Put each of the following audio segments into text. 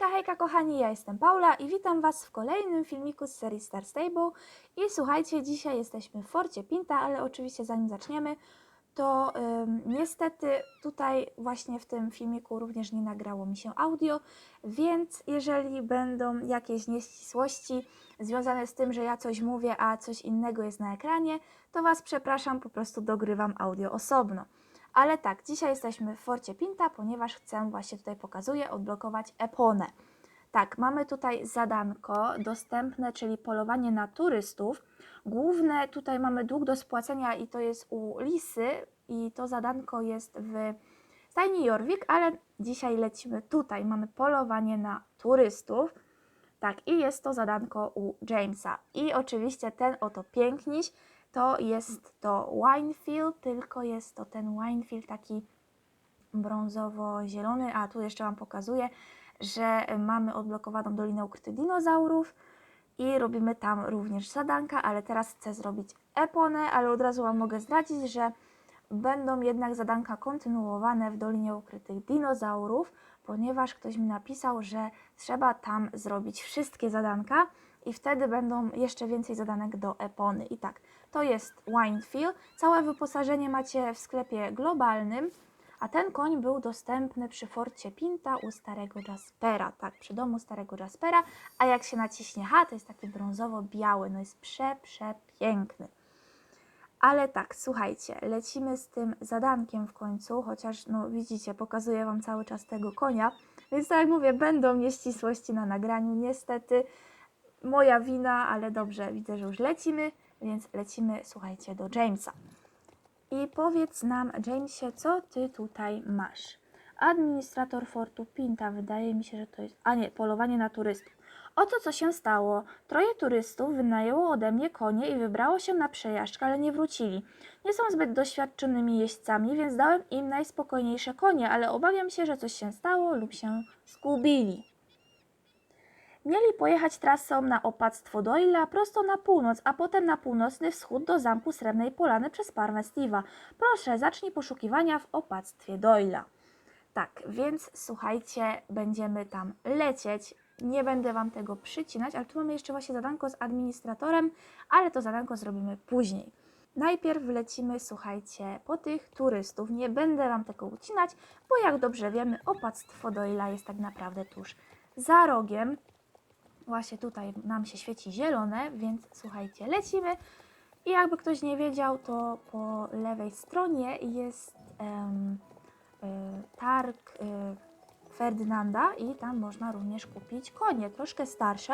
Hejka, hejka kochani, ja jestem Paula i witam Was w kolejnym filmiku z serii Star Stable. I słuchajcie, dzisiaj jesteśmy w Forcie Pinta, ale oczywiście zanim zaczniemy, to ym, niestety tutaj właśnie w tym filmiku również nie nagrało mi się audio, więc jeżeli będą jakieś nieścisłości związane z tym, że ja coś mówię, a coś innego jest na ekranie, to Was przepraszam, po prostu dogrywam audio osobno. Ale tak, dzisiaj jesteśmy w Forcie Pinta, ponieważ chcę, właśnie tutaj pokazuję, odblokować Eponę. Tak, mamy tutaj zadanko dostępne, czyli polowanie na turystów. Główne tutaj mamy dług do spłacenia i to jest u Lisy i to zadanko jest w stajni Jorvik, ale dzisiaj lecimy tutaj. Mamy polowanie na turystów. Tak, i jest to zadanko u Jamesa. I oczywiście ten oto piękniś to jest to Winefield, tylko jest to ten Winefield taki brązowo-zielony, a tu jeszcze Wam pokazuję, że mamy odblokowaną Dolinę Ukrytych Dinozaurów i robimy tam również zadanka, ale teraz chcę zrobić Eponę, ale od razu Wam mogę zdradzić, że będą jednak zadanka kontynuowane w Dolinie Ukrytych Dinozaurów, ponieważ ktoś mi napisał, że trzeba tam zrobić wszystkie zadanka i wtedy będą jeszcze więcej zadanek do Epony. I tak, to jest Winefield. Całe wyposażenie macie w sklepie globalnym, a ten koń był dostępny przy Forcie Pinta u starego Jaspera, tak, przy domu starego Jaspera, a jak się naciśnie H, to jest taki brązowo-biały, no jest prze, przepiękny. Ale tak, słuchajcie, lecimy z tym zadankiem w końcu, chociaż no widzicie, pokazuję Wam cały czas tego konia, więc tak jak mówię, będą nieścisłości na nagraniu, niestety moja wina, ale dobrze, widzę, że już lecimy, więc lecimy, słuchajcie, do Jamesa. I powiedz nam, Jamesie, co Ty tutaj masz? Administrator Fortu Pinta, wydaje mi się, że to jest... A nie, polowanie na turystów. Oto co się stało. Troje turystów wynajęło ode mnie konie i wybrało się na przejażdżkę, ale nie wrócili. Nie są zbyt doświadczonymi jeźdźcami, więc dałem im najspokojniejsze konie, ale obawiam się, że coś się stało lub się zgubili. Mieli pojechać trasą na opactwo Doyla prosto na północ, a potem na północny wschód do zamku Srebrnej Polany przez Parmę Steve'a. Proszę, zacznij poszukiwania w opactwie Doyla. Tak, więc słuchajcie, będziemy tam lecieć. Nie będę Wam tego przycinać, ale tu mamy jeszcze właśnie zadanko z administratorem, ale to zadanko zrobimy później. Najpierw lecimy, słuchajcie, po tych turystów. Nie będę Wam tego ucinać, bo jak dobrze wiemy, opactwo Doyla jest tak naprawdę tuż za rogiem. Właśnie tutaj nam się świeci zielone, więc słuchajcie, lecimy. I jakby ktoś nie wiedział, to po lewej stronie jest y, targ y, Ferdynanda i tam można również kupić konie, troszkę starsze,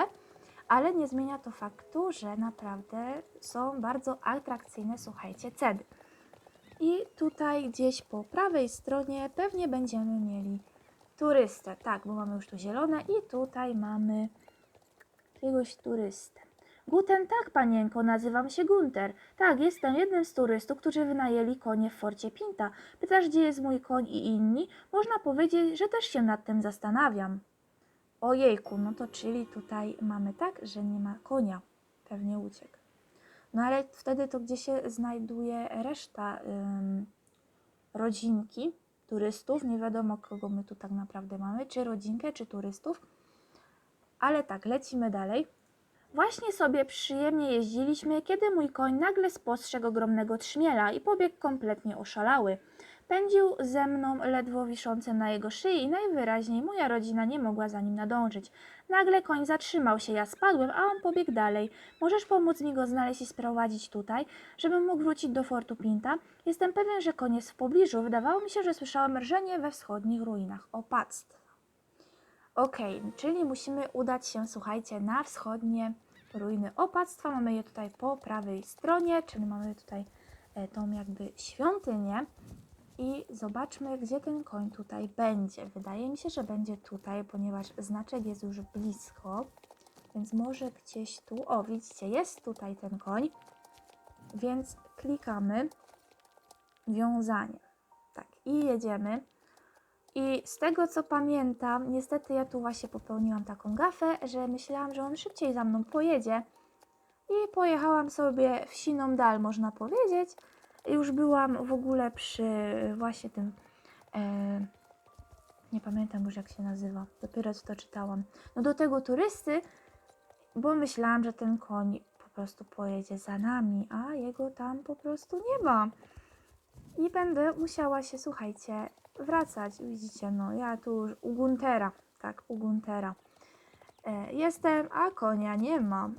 ale nie zmienia to faktu, że naprawdę są bardzo atrakcyjne, słuchajcie, ceny. I tutaj gdzieś po prawej stronie pewnie będziemy mieli turystę, tak, bo mamy już tu zielone i tutaj mamy jakiegoś turystę. Guten tak, panienko, nazywam się Gunter. Tak, jestem jednym z turystów, którzy wynajęli konie w Forcie Pinta. Pytasz, gdzie jest mój koń i inni? Można powiedzieć, że też się nad tym zastanawiam. Ojejku, no to czyli tutaj mamy tak, że nie ma konia. Pewnie uciekł. No ale wtedy to gdzie się znajduje reszta ym, rodzinki turystów? Nie wiadomo, kogo my tu tak naprawdę mamy, czy rodzinkę, czy turystów. Ale tak, lecimy dalej. Właśnie sobie przyjemnie jeździliśmy, kiedy mój koń nagle spostrzegł ogromnego trzmiela i pobiegł kompletnie oszalały. Pędził ze mną ledwo wiszącym na jego szyi i najwyraźniej moja rodzina nie mogła za nim nadążyć. Nagle koń zatrzymał się, ja spadłem, a on pobiegł dalej. Możesz pomóc mi go znaleźć i sprowadzić tutaj, żebym mógł wrócić do Fortu Pinta? Jestem pewien, że koń jest w pobliżu. Wydawało mi się, że słyszałem rżenie we wschodnich ruinach opactw. Okej, czyli musimy udać się, słuchajcie, na wschodnie ruiny opactwa. Mamy je tutaj po prawej stronie, czyli mamy tutaj e, tą jakby świątynię. I zobaczmy, gdzie ten koń tutaj będzie. Wydaje mi się, że będzie tutaj, ponieważ znaczek jest już blisko. Więc może gdzieś tu. O, widzicie, jest tutaj ten koń. Więc klikamy wiązanie. Tak, i jedziemy. I z tego co pamiętam, niestety ja tu właśnie popełniłam taką gafę, że myślałam, że on szybciej za mną pojedzie. I pojechałam sobie w siną dal, można powiedzieć. Już byłam w ogóle przy właśnie tym, e, Nie pamiętam już jak się nazywa. Dopiero co to czytałam. No do tego turysty, bo myślałam, że ten koń po prostu pojedzie za nami, a jego tam po prostu nie ma. I będę musiała się, słuchajcie, wracać. Widzicie, no ja tu już u Guntera, tak, u Guntera e, jestem, a konia nie mam.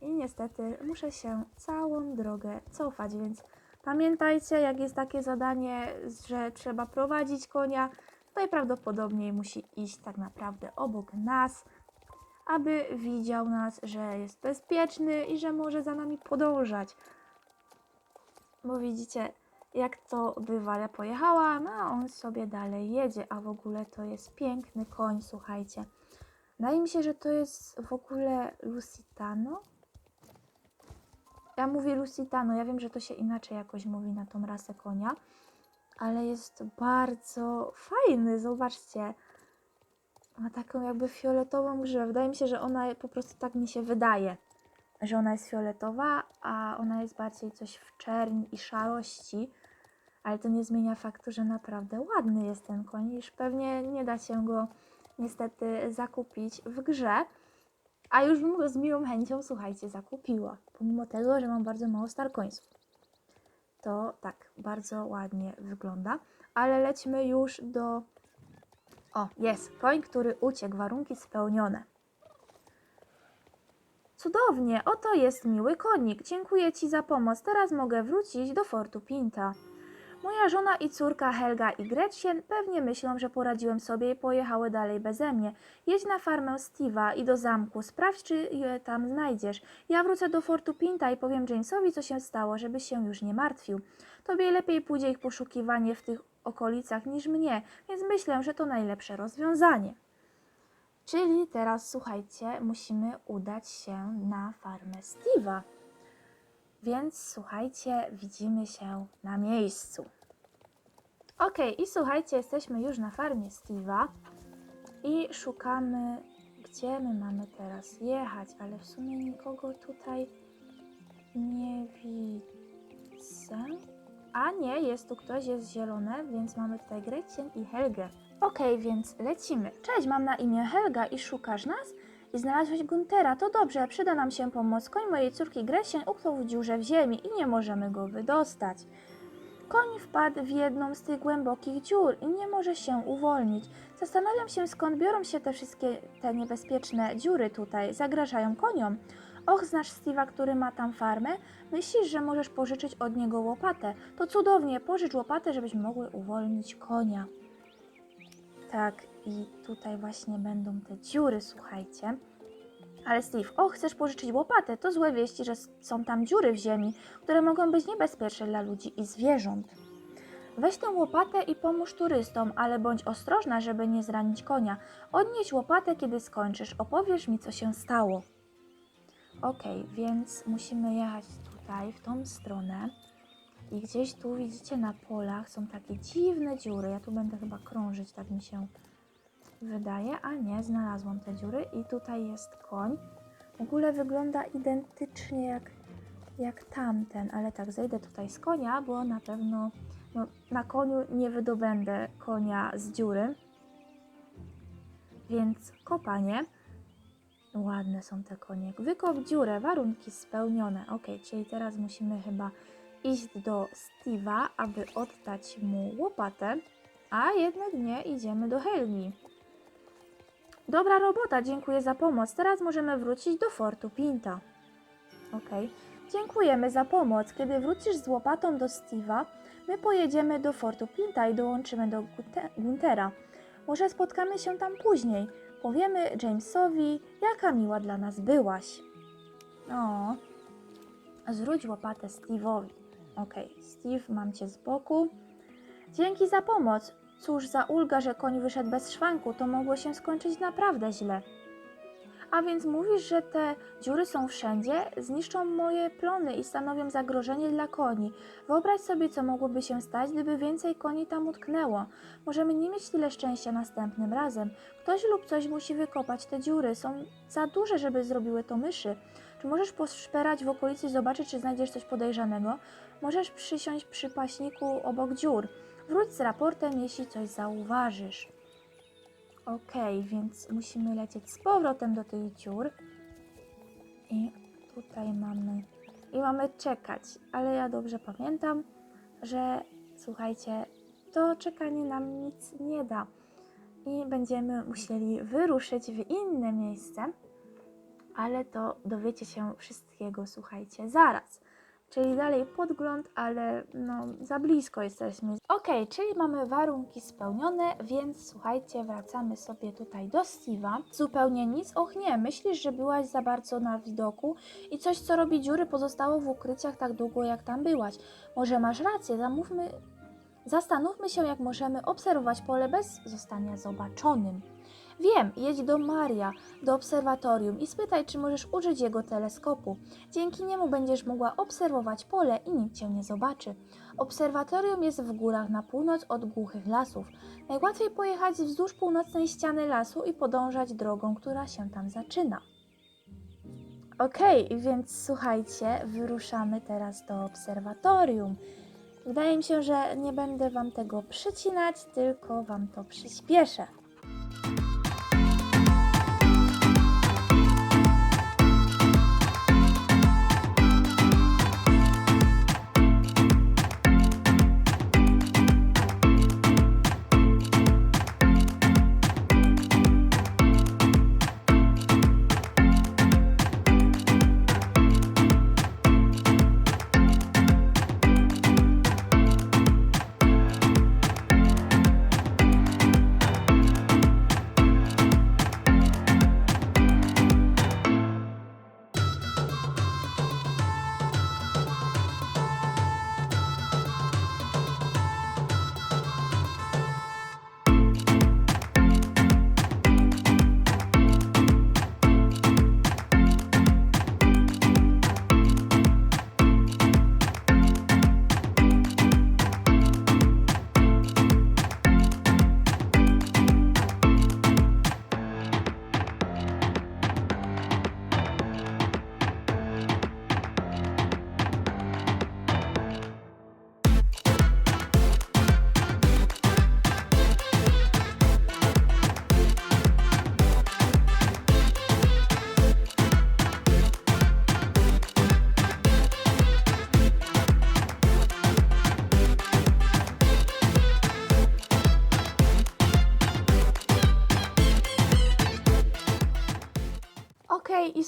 I niestety muszę się całą drogę cofać, więc pamiętajcie, jak jest takie zadanie, że trzeba prowadzić konia, najprawdopodobniej musi iść tak naprawdę obok nas, aby widział nas, że jest bezpieczny i że może za nami podążać. Bo widzicie, jak to bywa, ja pojechałam, a on sobie dalej jedzie, a w ogóle to jest piękny koń, słuchajcie. Wydaje mi się, że to jest w ogóle Lusitano. Ja mówię Lusitano, ja wiem, że to się inaczej jakoś mówi na tą rasę konia, ale jest bardzo fajny, zobaczcie. Ma taką jakby fioletową grzywę. Wydaje mi się, że ona po prostu tak mi się wydaje, że ona jest fioletowa, a ona jest bardziej coś w czerni i szarości. Ale to nie zmienia faktu, że naprawdę ładny jest ten koń, iż pewnie nie da się go niestety zakupić w grze. A już bym go z miłą chęcią, słuchajcie, zakupiła. Pomimo tego, że mam bardzo mało starkońców. To tak, bardzo ładnie wygląda. Ale lećmy już do... O, jest. Koń, który uciekł. Warunki spełnione. Cudownie, oto jest miły konik. Dziękuję Ci za pomoc. Teraz mogę wrócić do Fortu Pinta. Moja żona i córka Helga i Gretchen pewnie myślą, że poradziłem sobie i pojechały dalej beze mnie. Jedź na farmę Steve'a i do zamku. Sprawdź, czy je tam znajdziesz. Ja wrócę do Fortu Pinta i powiem Jamesowi, co się stało, żeby się już nie martwił. Tobie lepiej pójdzie ich poszukiwanie w tych okolicach niż mnie, więc myślę, że to najlepsze rozwiązanie. Czyli teraz, słuchajcie, musimy udać się na farmę Steve'a. Więc słuchajcie, widzimy się na miejscu. Ok, i słuchajcie, jesteśmy już na farmie Steve'a i szukamy, gdzie my mamy teraz jechać, ale w sumie nikogo tutaj nie widzę. A nie, jest tu ktoś, jest zielone, więc mamy tutaj Gretchen i Helgę. Ok, więc lecimy. Cześć, mam na imię Helga i szukasz nas? I znalazłeś Guntera, to dobrze, przyda nam się pomoc. Koń mojej córki Gretchen uknął w dziurze w ziemi i nie możemy go wydostać. Koń wpadł w jedną z tych głębokich dziur i nie może się uwolnić. Zastanawiam się, skąd biorą się te wszystkie te niebezpieczne dziury tutaj, zagrażają koniom. Och, znasz Steve'a, który ma tam farmę? Myślisz, że możesz pożyczyć od niego łopatę? To cudownie, pożycz łopatę, żebyśmy mogły uwolnić konia. Tak, i tutaj właśnie będą te dziury, słuchajcie. Ale Steve, o, chcesz pożyczyć łopatę? To złe wieści, że są tam dziury w ziemi, które mogą być niebezpieczne dla ludzi i zwierząt. Weź tę łopatę i pomóż turystom, ale bądź ostrożna, żeby nie zranić konia. Odnieś łopatę, kiedy skończysz. Opowiesz mi, co się stało. Okej, więc musimy jechać tutaj, w tą stronę. I gdzieś tu widzicie na polach są takie dziwne dziury. Ja tu będę chyba krążyć, tak mi się wydaje. A nie, znalazłam te dziury i tutaj jest koń. W ogóle wygląda identycznie jak, jak tamten, ale tak, zejdę tutaj z konia, bo na pewno no, na koniu nie wydobędę konia z dziury. Więc kopanie. Ładne są te konie. Wykop dziurę, warunki spełnione. Ok, czyli teraz musimy chyba iść do Steve'a, aby oddać mu łopatę, a jednak nie idziemy do Helgi. Dobra robota, dziękuję za pomoc. Teraz możemy wrócić do Fortu Pinta. Ok, dziękujemy za pomoc. Kiedy wrócisz z łopatą do Steve'a, my pojedziemy do Fortu Pinta i dołączymy do Gunte- Guntera. Może spotkamy się tam później. Powiemy Jamesowi, jaka miła dla nas byłaś. O, zwróć łopatę Steve'owi. Okej, Steve, mam cię z boku. Dzięki za pomoc. Cóż za ulga, że koń wyszedł bez szwanku, to mogło się skończyć naprawdę źle. A więc mówisz, że te dziury są wszędzie, zniszczą moje plony i stanowią zagrożenie dla koni. Wyobraź sobie, co mogłoby się stać, gdyby więcej koni tam utknęło. Możemy nie mieć tyle szczęścia następnym razem. Ktoś lub coś musi wykopać te dziury. Są za duże, żeby zrobiły to myszy. Czy możesz poszperać w okolicy i zobaczyć, czy znajdziesz coś podejrzanego? Możesz przysiąść przy paśniku obok dziur. Wróć z raportem, jeśli coś zauważysz. Okej, więc musimy lecieć z powrotem do tych dziur. I tutaj mamy. I mamy czekać, ale ja dobrze pamiętam, że słuchajcie, to czekanie nam nic nie da. I będziemy musieli wyruszyć w inne miejsce, ale to dowiecie się wszystkiego, słuchajcie, zaraz. Czyli dalej podgląd, ale no za blisko jesteśmy. Okej, czyli mamy warunki spełnione, więc słuchajcie, wracamy sobie tutaj do Steve'a. Zupełnie nic. Och nie, myślisz, że byłaś za bardzo na widoku i coś, co robi dziury, pozostało w ukryciach tak długo, jak tam byłaś. Może masz rację, zamówmy... Zastanówmy się, jak możemy obserwować pole bez zostania zobaczonym. Wiem, jedź do Maria, do obserwatorium i spytaj, czy możesz użyć jego teleskopu. Dzięki niemu będziesz mogła obserwować pole i nikt cię nie zobaczy. Obserwatorium jest w górach na północ od głuchych lasów. Najłatwiej pojechać wzdłuż północnej ściany lasu i podążać drogą, która się tam zaczyna. Okej, więc słuchajcie, wyruszamy teraz do obserwatorium. Wydaje mi się, że nie będę Wam tego przycinać, tylko Wam to przyspieszę.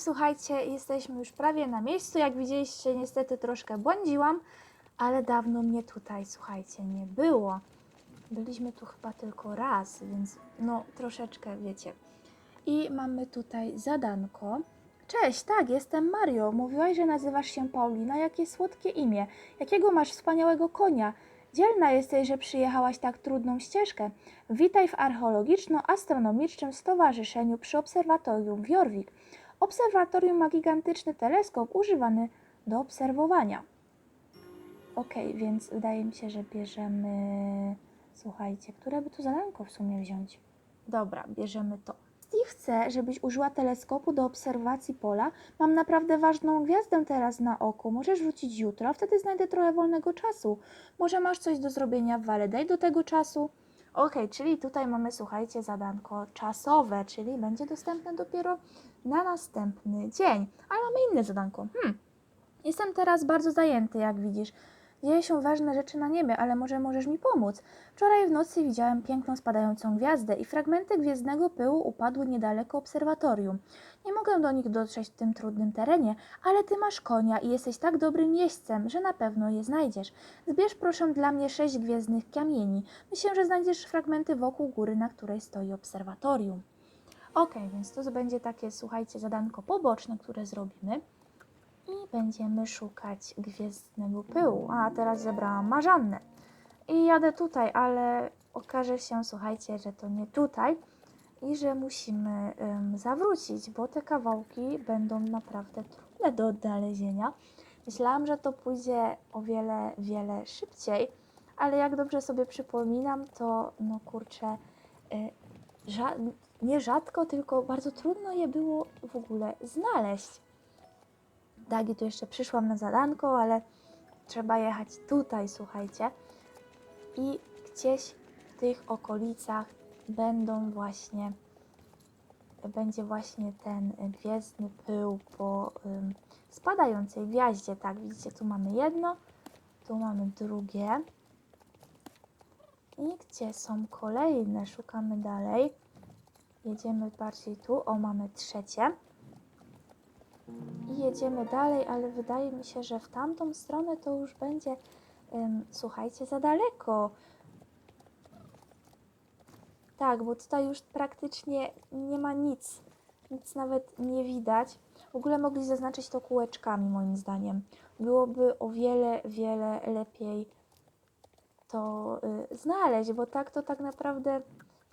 Słuchajcie, jesteśmy już prawie na miejscu. Jak widzieliście, niestety troszkę błądziłam, ale dawno mnie tutaj, słuchajcie, nie było. Byliśmy tu chyba tylko raz, więc no troszeczkę wiecie. I mamy tutaj zadanko. Cześć, tak, jestem Mario. Mówiłaś, że nazywasz się Paulina. Jakie słodkie imię. Jakiego masz wspaniałego konia. Dzielna jesteś, że przyjechałaś tak trudną ścieżkę. Witaj w Archeologiczno-Astronomicznym Stowarzyszeniu przy Obserwatorium w Jorvik. Obserwatorium ma gigantyczny teleskop używany do obserwowania. Okej, więc wydaje mi się, że bierzemy. Słuchajcie, które by tu zadanko w sumie wziąć? Dobra, bierzemy to. Steve chce, żebyś użyła teleskopu do obserwacji pola. Mam naprawdę ważną gwiazdę teraz na oku. Możesz wrócić jutro, a wtedy znajdę trochę wolnego czasu. Może masz coś do zrobienia w Valedaj do tego czasu? Okej, czyli tutaj mamy, słuchajcie, zadanko czasowe, czyli będzie dostępne dopiero na następny dzień. Ale mamy inne zadanko. Hmm. Jestem teraz bardzo zajęty, jak widzisz. Dzieje się ważne rzeczy na niebie, ale może możesz mi pomóc. Wczoraj w nocy widziałem piękną spadającą gwiazdę i fragmenty gwiezdnego pyłu upadły niedaleko obserwatorium. Nie mogę do nich dotrzeć w tym trudnym terenie, ale ty masz konia i jesteś tak dobrym jeźdźcem, że na pewno je znajdziesz. Zbierz proszę dla mnie sześć gwiezdnych kamieni. Myślę, że znajdziesz fragmenty wokół góry, na której stoi obserwatorium. Ok, więc to będzie takie, słuchajcie, zadanko poboczne, które zrobimy. I będziemy szukać gwiezdnego pyłu. A teraz zebrałam marzannę. I jadę tutaj, ale okaże się, słuchajcie, że to nie tutaj i że musimy ym, zawrócić, bo te kawałki będą naprawdę trudne do odnalezienia. Myślałam, że to pójdzie o wiele, wiele szybciej, ale jak dobrze sobie przypominam, to no kurczę, y, ża- nie rzadko, tylko bardzo trudno je było w ogóle znaleźć. Tak, i tu jeszcze przyszłam na zadanko, ale trzeba jechać tutaj, słuchajcie. I gdzieś w tych okolicach będą właśnie będzie właśnie ten gwiezdny pył po spadającej gwiaździe. Tak, widzicie, tu mamy jedno, tu mamy drugie. I gdzie są kolejne? Szukamy dalej. Jedziemy bardziej tu. O, mamy trzecie. I jedziemy dalej, ale wydaje mi się, że w tamtą stronę to już będzie, słuchajcie, za daleko. Tak, bo tutaj już praktycznie nie ma nic. Nic nawet nie widać. W ogóle mogli zaznaczyć to kółeczkami, moim zdaniem. Byłoby o wiele, wiele lepiej to y, znaleźć, bo tak to tak naprawdę,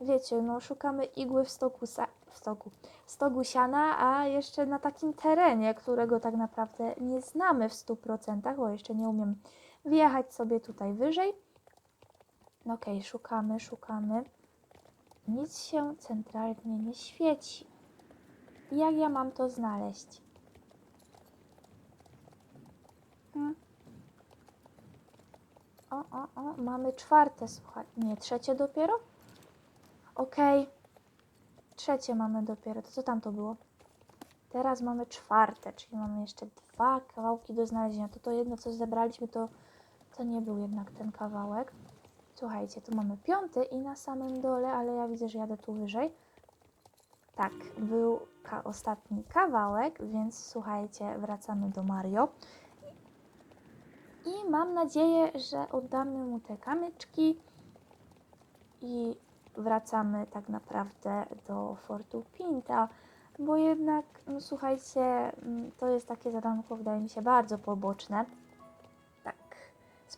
wiecie, no szukamy igły w stoku, w stoku, w stogu siana, a jeszcze na takim terenie, którego tak naprawdę nie znamy w 100%, bo jeszcze nie umiem wjechać sobie tutaj wyżej. Okej, szukamy, szukamy. Nic się centralnie nie świeci. Jak ja mam to znaleźć? Hmm. O, o, o, mamy czwarte, słuchaj. Nie, trzecie dopiero? Okej. Trzecie mamy dopiero. To co tam to było? Teraz mamy czwarte, czyli mamy jeszcze dwa kawałki do znalezienia. To to jedno, co zebraliśmy, to, to nie był jednak ten kawałek. Słuchajcie, tu mamy piąty i na samym dole, ale ja widzę, że jadę tu wyżej. Tak, był ka- ostatni kawałek, więc słuchajcie, wracamy do Mario. I mam nadzieję, że oddamy mu te kamyczki i wracamy tak naprawdę do Fortu Pinta, bo jednak, no słuchajcie, mm, to jest takie zadanko, wydaje mi się, bardzo poboczne.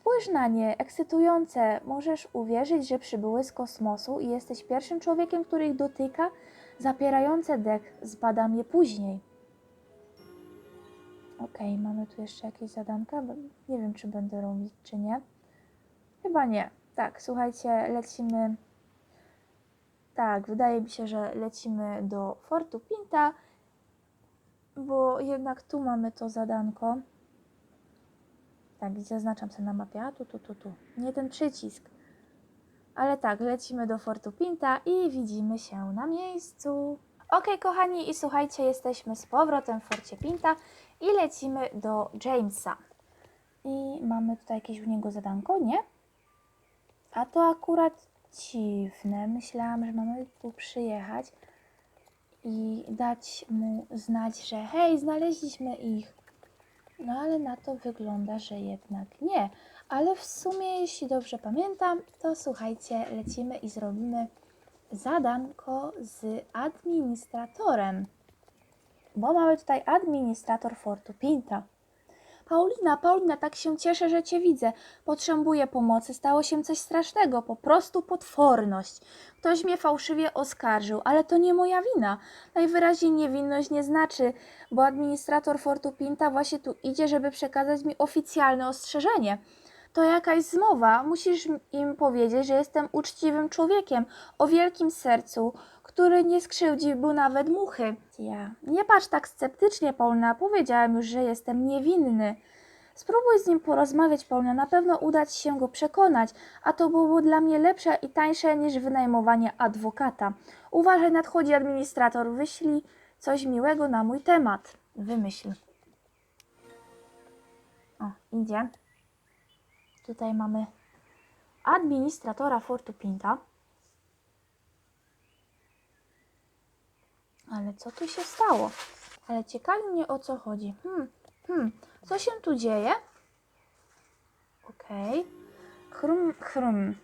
Spójrz na nie, ekscytujące. Możesz uwierzyć, że przybyły z kosmosu i jesteś pierwszym człowiekiem, który ich dotyka. Zapierające dek, zbadam je później. Okej, mamy tu jeszcze jakieś zadanka. Nie wiem, czy będę robić, czy nie. Chyba nie. Tak, słuchajcie, lecimy. Tak, wydaje mi się, że lecimy do Fortu Pinta, bo jednak tu mamy to zadanko. Tak, zaznaczam sobie na mapie. A tu, tu, tu, tu. Nie ten przycisk. Ale tak, lecimy do Fortu Pinta i widzimy się na miejscu. Ok, kochani, i słuchajcie, jesteśmy z powrotem w Forcie Pinta i lecimy do Jamesa. I mamy tutaj jakieś u niego zadanko, nie? A to akurat dziwne. Myślałam, że mamy tu przyjechać i dać mu znać, że hej, znaleźliśmy ich. No ale na to wygląda, że jednak nie. Ale w sumie, jeśli dobrze pamiętam, to słuchajcie, lecimy i zrobimy zadanko z administratorem. Bo mamy tutaj administrator Fortu Pinta. Paulina, Paulina, tak się cieszę, że Cię widzę. Potrzebuję pomocy. Stało się coś strasznego, po prostu potworność. Ktoś mnie fałszywie oskarżył, ale to nie moja wina. Najwyraźniej niewinność nie znaczy, bo administrator Fortu Pinta właśnie tu idzie, żeby przekazać mi oficjalne ostrzeżenie. To jakaś zmowa. Musisz im powiedzieć, że jestem uczciwym człowiekiem o wielkim sercu, który nie skrzywdziłby nawet muchy. Ja. Nie patrz tak sceptycznie, Paulina. Powiedziałem już, że jestem niewinny. Spróbuj z nim porozmawiać, Paulina. Na pewno uda ci się go przekonać, a to byłoby dla mnie lepsze i tańsze niż wynajmowanie adwokata. Uważaj, nadchodzi administrator. Wyślij coś miłego na mój temat. Wymyśl. O, idzie. Tutaj mamy administratora Fortu Pinta. Ale co tu się stało? Ale ciekawi mnie o co chodzi. Hmm, hmm, co się tu dzieje? Okej. Chrum, chrum.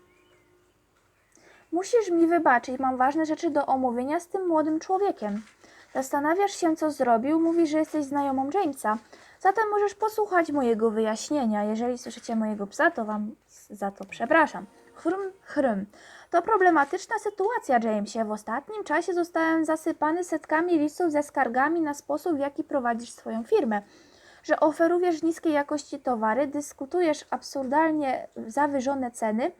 Musisz mi wybaczyć, mam ważne rzeczy do omówienia z tym młodym człowiekiem. Zastanawiasz się, co zrobił, mówisz, że jesteś znajomą Jamesa. Zatem możesz posłuchać mojego wyjaśnienia. Jeżeli słyszycie mojego psa, to wam za to przepraszam. Chrm, chrm. To problematyczna sytuacja, Jamesie. W ostatnim czasie zostałem zasypany setkami listów ze skargami na sposób, w jaki prowadzisz swoją firmę. Że oferujesz niskiej jakości towary, dyskutujesz absurdalnie zawyżone ceny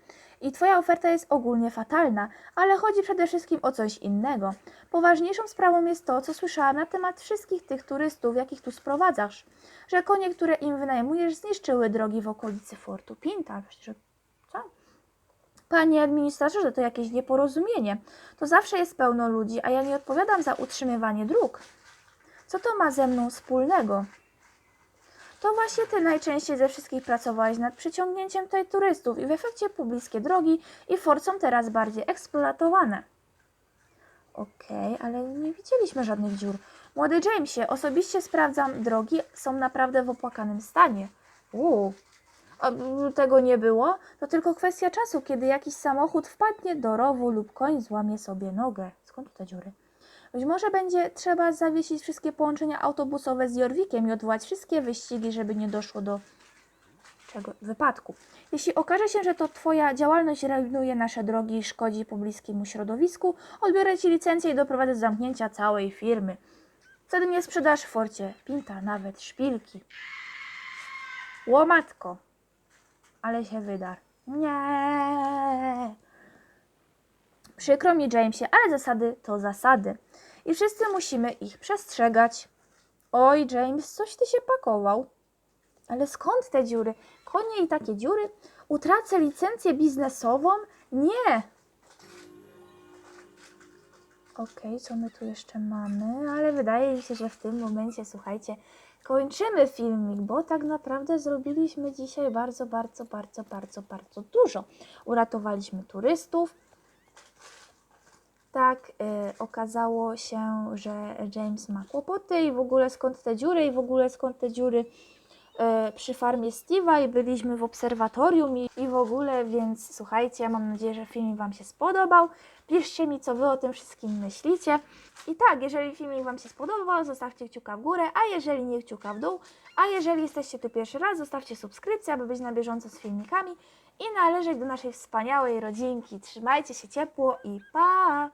i Twoja oferta jest ogólnie fatalna, ale chodzi przede wszystkim o coś innego. Poważniejszą sprawą jest to, co słyszałam na temat wszystkich tych turystów, jakich tu sprowadzasz. Że konie, które im wynajmujesz, zniszczyły drogi w okolicy Fortu Pinta. Przecież? Panie administratorze, to jakieś nieporozumienie. To zawsze jest pełno ludzi, a ja nie odpowiadam za utrzymywanie dróg. Co to ma ze mną wspólnego? To właśnie ty najczęściej ze wszystkich pracowałeś nad przyciągnięciem tutaj turystów i w efekcie pobliskie drogi i fort są teraz bardziej eksploatowane. Okej, ale nie widzieliśmy żadnych dziur. Młody Jamesie, osobiście sprawdzam, drogi są naprawdę w opłakanym stanie. Uuu, tego nie było? To tylko kwestia czasu, kiedy jakiś samochód wpadnie do rowu lub koń złamie sobie nogę. Skąd te dziury? Być może będzie trzeba zawiesić wszystkie połączenia autobusowe z Jorwikiem i odwołać wszystkie wyścigi, żeby nie doszło do czego? Wypadku. Jeśli okaże się, że to Twoja działalność rujnuje nasze drogi i szkodzi pobliskiemu środowisku, odbiorę Ci licencję i doprowadzę do zamknięcia całej firmy. Wtedy nie sprzedasz w forcie pinta, nawet szpilki. Łomatko. Ale się wydar. Nie. Przykro mi, Jamesie, ale zasady to zasady. I wszyscy musimy ich przestrzegać. Oj, James, coś ty się pakował. Ale skąd te dziury? Konie i takie dziury? Utracę licencję biznesową? Nie! Okej, co my tu jeszcze mamy? Ale wydaje mi się, że w tym momencie, słuchajcie, kończymy filmik, bo tak naprawdę zrobiliśmy dzisiaj bardzo, bardzo, bardzo, bardzo, bardzo dużo. Uratowaliśmy turystów. Tak, y, okazało się, że James ma kłopoty i w ogóle skąd te dziury i w ogóle skąd te dziury y, przy farmie Steve'a i byliśmy w obserwatorium i, i w ogóle, więc słuchajcie, mam nadzieję, że filmik Wam się spodobał. Piszcie mi, co Wy o tym wszystkim myślicie. I tak, jeżeli filmik Wam się spodobał, zostawcie kciuka w górę, a jeżeli nie kciuka w dół, a jeżeli jesteście tu pierwszy raz, zostawcie subskrypcję, aby być na bieżąco z filmikami i należeć do naszej wspaniałej rodzinki. Trzymajcie się ciepło i pa!